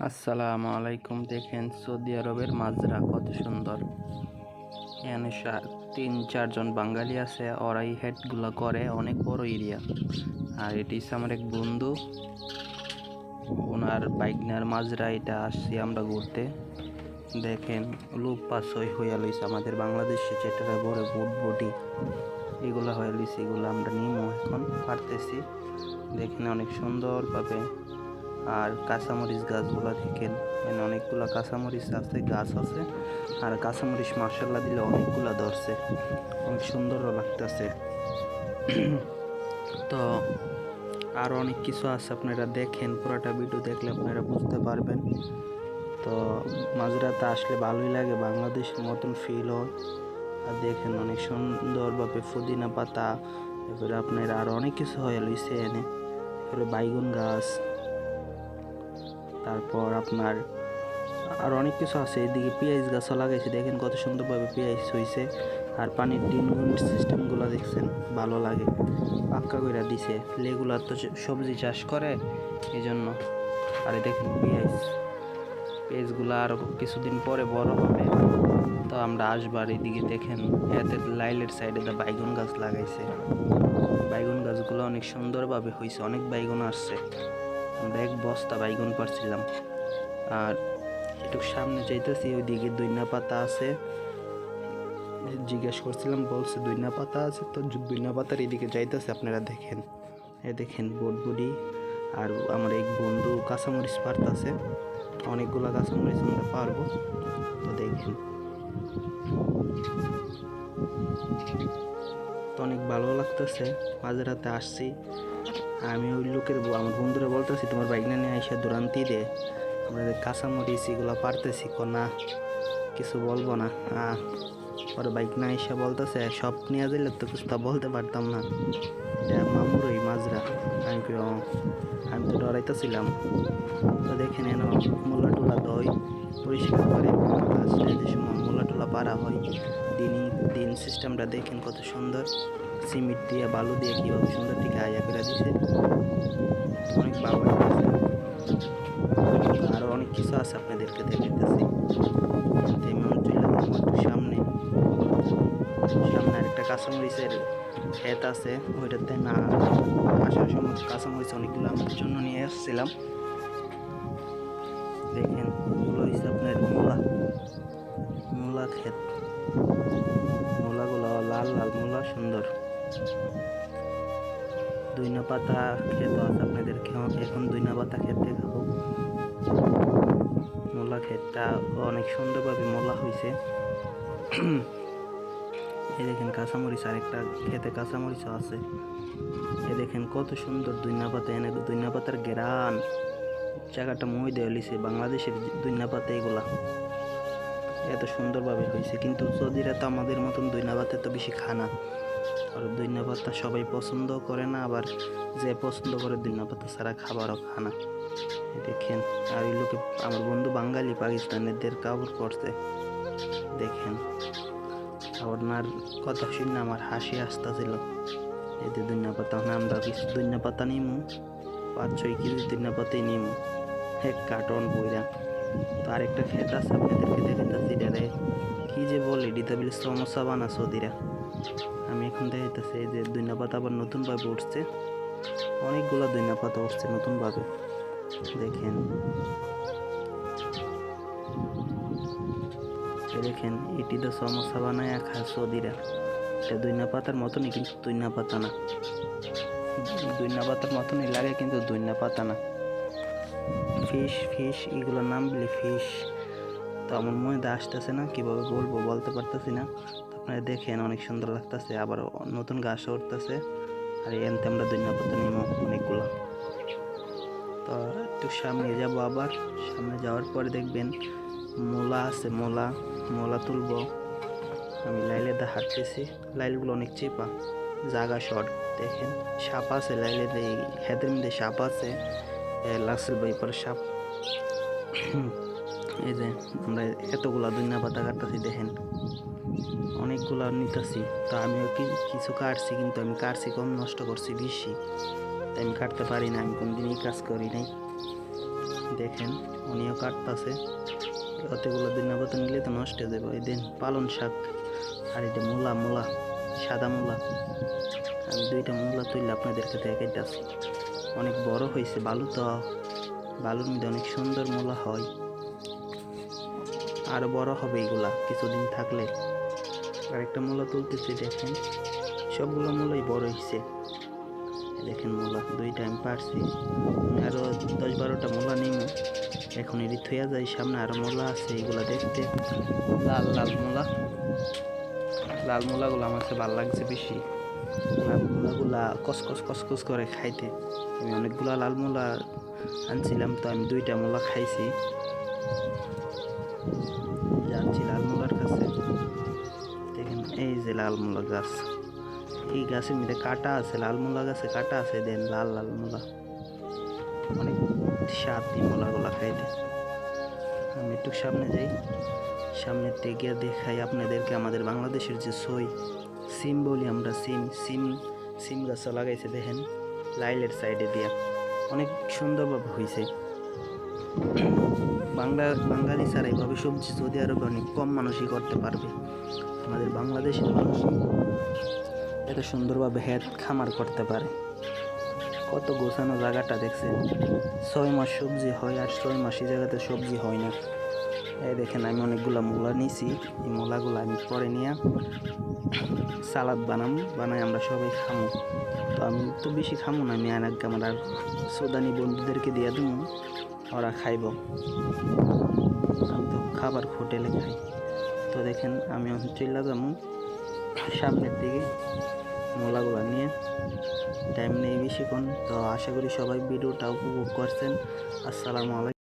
আসসালামু আলাইকুম। দেখেন সৌদি আরবের মাজরা কত সুন্দর। এখানে তিন, চারজন বাঙালি আছে ওরা এই হেডগুলো করে, অনেক বড় এরিয়া। আর এটি আমার এক বন্ধু। ওনার বাইকনার মাজরা, এটা আসছি আমরা ঘুরতে। দেখেন লুপ হয়ে হইয়া লইছে আমাদের বাংলাদেশে যেটা বড় বুট বুটি এগুলো হয়ে লইছে, এগুলো আমরা নিমো এখন পারতেছি। দেখেন অনেক সুন্দরভাবে আর কাঁচামরিচ গাছগুলো দেখেন। এখানে অনেকগুলো কাঁচামরিচ আছে, গাছ আছে, আর কাঁচামরিচ মার্শাল্লা দিলে অনেকগুলো ধরছে। অনেক সুন্দরও লাগতেছে। তো আর অনেক কিছু আছে আপনারা দেখেন, পুরোটা ভিডিও দেখলে আপনারা বুঝতে পারবেন। তো মাঝরাতে আসলে ভালোই লাগে, বাংলাদেশের মতন ফিল হয়। আর দেখেন অনেক সুন্দরভাবে পুদিনা পাতা, এরপরে আপনার আর অনেক কিছু হয়ে লইছে এনে এরপরে বাইগুন গাছ তারপর আপনার আর অনেক কিছু আছে। এদিকে পেঁয়াজ গাছও লাগাইছে, দেখেন কত সুন্দরভাবে পেঁয়াজ হয়েছে আর পানির ডিনগুন সিস্টেমগুলো দেখছেন, ভালো লাগে। পাক্কা করে দিছে। লেগুলার তো সবজি চাষ করে এই জন্য আর দেখেন পেঁয়াজ। পেঁয়াজগুলো আরও কিছুদিন পরে বড় হবে। তো আমরা আসবার এদিকে দেখেন, এতে লাইলের সাইডে দা বাইগুন গাছ লাগাইছে। বাইগুন গাছগুলো অনেক সুন্দরভাবে হয়েছে অনেক বাইগুন আসছে। এক বস্তা, বাইগুন পারছিলাম আর একটু সামনে যাইতেছি, ওইদিকে দইনা পাতা আছে। জিজ্ঞেস করছিলাম, বলছে দইনা পাতা আছে তো দইনা পাতার এদিকে যাইতেছে, আপনারা দেখেন। এ দেখেন বোটবুডি আর আমার এক বন্ধু কাঁচামরিচ পারতাছে অনেকগুলো কাঁচামরিচ আমরা পারব। তো দেখেন। তো অনেক ভালো লাগতেছে। মাঝে রাতে আসছি। আমি ওই লোকের আমার বন্ধুরা বলতেছি, তোমার বাইক না নিয়ে এসে দুরান্তি দে। আমরা যে কাঁচামরিচ এগুলো পারতেছি না, কিছু বলব না। পরে বাইক না এসে বলতেছে, সব নিয়ে দিলে তো কিছু তা বলতে পারতাম না। মামুর ওই মাজরা। আমি কি আমি তো ডরাইতেছিলাম। তো দেখেন এন মূলা টুলা দই পরিষ্কার করে আসলে যে সময় মূলা টুলা পারা হয়। দিন দিন সিস্টেমটা দেখেন কত সুন্দর। সিমেন্ট দিয়ে বালু দিয়ে কীভাবে সুন্দর থেকে আয়া করে দিছে। অনেক লাগতেছে আরও অনেক কিছু আছে আপনাদেরকে একটু সামনে সামনে আরেকটা কাঁচামরিচের ক্ষেত আছে। ওইটাতে না আসার সময় কাঁচামরিচ অনেকগুলো আমাদের জন্য নিয়ে এসেছিলাম দেখেন এগুলো হচ্ছে আপনার মূলা। মূলা ক্ষেত। মূলাগুলো লাল লাল মূলা, সুন্দর। দুইনা পাতা খেতে আছে আপনাদেরকে এখন দুইনা পাতা খেতে দেখাবো মূলা ক্ষেতটা অনেক সুন্দরভাবে মূলা হয়েছে এই দেখেন কাঁচামরিচ, আরেকটা খেতে কাঁচামরিচও আছে। এই দেখেন কত সুন্দর দুইনা পাতা এনে দুইনা পাতার গেরান। জায়গাটা মই দেওয়া বাংলাদেশের দুইনা পাতা এগুলা। এত সুন্দরভাবে হয়েছে কিন্তু সৌদিরা তো আমাদের মতন দইনা পাতা তো বেশি খানা আর দইনা পাতা সবাই পছন্দ করে না, আবার যে পছন্দ করে দইনা পাতা ছাড়া খাবারও খানা এই দেখেন, আর এই লোকে, আমার বন্ধু বাঙালি, পাকিস্তানিদের কাপড় পরছে দেখেন ওনার কথা শুনে আমার হাসি আসতেছিল। এই যে দইনা পাতা আমরা কিছু দইনা পাতা নিমু, পাঁচ ছয় কেজি দইনা পাতাই নিমু, এক কার্টন বইরা। তো আরেকটা ক্ষেত আছে আপনাদেরকে দেখাইতেছি এটারে কি যে বলে এটিতে বলে সমস্যা বানা সৌদিরা আমি এখন দেখাইতেছি এই যে দুইনা পাতা আবার নতুনভাবে উঠছে। অনেকগুলো দুইনা পাতা উঠছে নতুনভাবে। দেখেন। দেখেন, এটি তো সমস্যা বানায় খায় সৌদিরা। এটা দুইনা পাতার মতনই কিন্তু দুইনা পাতা না। দুইনা পাতার মতনই লাগে কিন্তু দুইনা পাতা না। ফিশ ফিশ, এগুলোর নাম বলি ফিশ। তো আমার মনে আসতেছে না, কীভাবে বলব বলতে পারতেছি না। দেখেন অনেক সুন্দর লাগতেছে, আবার নতুন ঘাস উঠতেছে। আর এনতে আমরা পাতা নিব অনেকগুলো। তো একটু সামনে যাব আবার, সামনে যাওয়ার পরে দেখবেন মোলা আছে, মোলা মোলা তুলবো। আমি লাইলে দা হাঁটতেছি, লাইলগুলো অনেক চেপা জাগা শর্ট দেখেন। সাপ আছে লাইলে দিয়ে হেদের মধ্যে সাপ আছে লাক্সেল বাইপার সাপ। এই যে আমরা এতগুলা পাতা কাটতেছি, দেখেন। অনেকগুলা নিতেছি। তো আমিও কি কিছু কাটছি কিন্তু আমি কাটছি কম নষ্ট করছি বেশি। তাই আমি কাটতে পারি না, আমি কোনদিনই কাজ করি নাই। দেখেন, উনিও কাটতাছে। অতগুলো দিনা পাতা নিলে তো নষ্ট হয়ে যাবে। এই দিন পালন শাক আর এটা মূলা মূলা, সাদা মূলা। আমি দুইটা মূলা তুললে আপনাদেরকে দেখাইতেছি অনেক বড় হয়েছে বালু তো। বালুর মধ্যে অনেক সুন্দর মূলা হয়। আরও বড় হবে এগুলা কিছুদিন থাকলে। আর একটা মূলা তুলতেছি, দেখেন। সবগুলো মূলাই বড় হয়েছে দেখেন মূলা দুইটা আমি পারছি। আমি আরও দশ বারোটা মূলা নিব এখন এটি থইয়া যায়, সামনে আরও মূলা আছে, এগুলা দেখতে। লাল লাল মূলা। লাল মূলাগুলো আমার কাছে ভালো লাগছে বেশি। লাল মূলাগুলা কসকস কসকস করে খাইতে। আমি অনেকগুলা লাল মূলা আনছিলাম, তো আমি দুইটা মূলা খাইছি। যাচ্ছি লাল মূলার কাছে। এই যে লাল মূলা গাছ। এই গাছের মধ্যে কাটা আছে, লাল মূলা গাছে কাটা আছে, দেন লাল লাল মূলা। অনেক স্বাদ এই মূলাগুলা খাইতে। আমি একটু সামনে যাই। সামনে গিয়ে দেখাই আপনাদেরকে আমাদের বাংলাদেশের যে সই, সিম বলি আমরা, সিম সিম সিম গাছও লাগাইছে, দেখেন, লাইলের সাইডে দিয়া। অনেক সুন্দরভাবে হয়েছে বাংলা, বাঙালি ছাড়া এইভাবে সবজি সৌদি আরবে অনেক কম মানুষই করতে পারবে। আমাদের বাংলাদেশের মানুষ এত সুন্দরভাবে হেড খামার করতে পারে। কত গোছানো জায়গাটা দেখছে ছয় মাস সবজি হয় আর ছয় মাস এই জায়গাতে সবজি হয় না। এই দেখেন, আমি অনেকগুলা মূলা নিয়েছি এই মূলাগুলো আমি পরে নিয়ে সালাদ বানাম বানাই আমরা সবাই খামো। তো আমি তো বেশি খামো না, আমি আর এক আমার আর সুদানি বন্ধুদেরকে দিয়ে দেবো ওরা খাইব। আমি তো খাবার হোটেলে খাই। তো দেখেন, আমি এখন চলে যাব সামনের দিকে মোলাগুলো নিয়ে। টাইম নেই বেশিক্ষণ, তো আশা করি সবাই ভিডিওটা উপভোগ করছেন। আসসালামু আলাইকুম।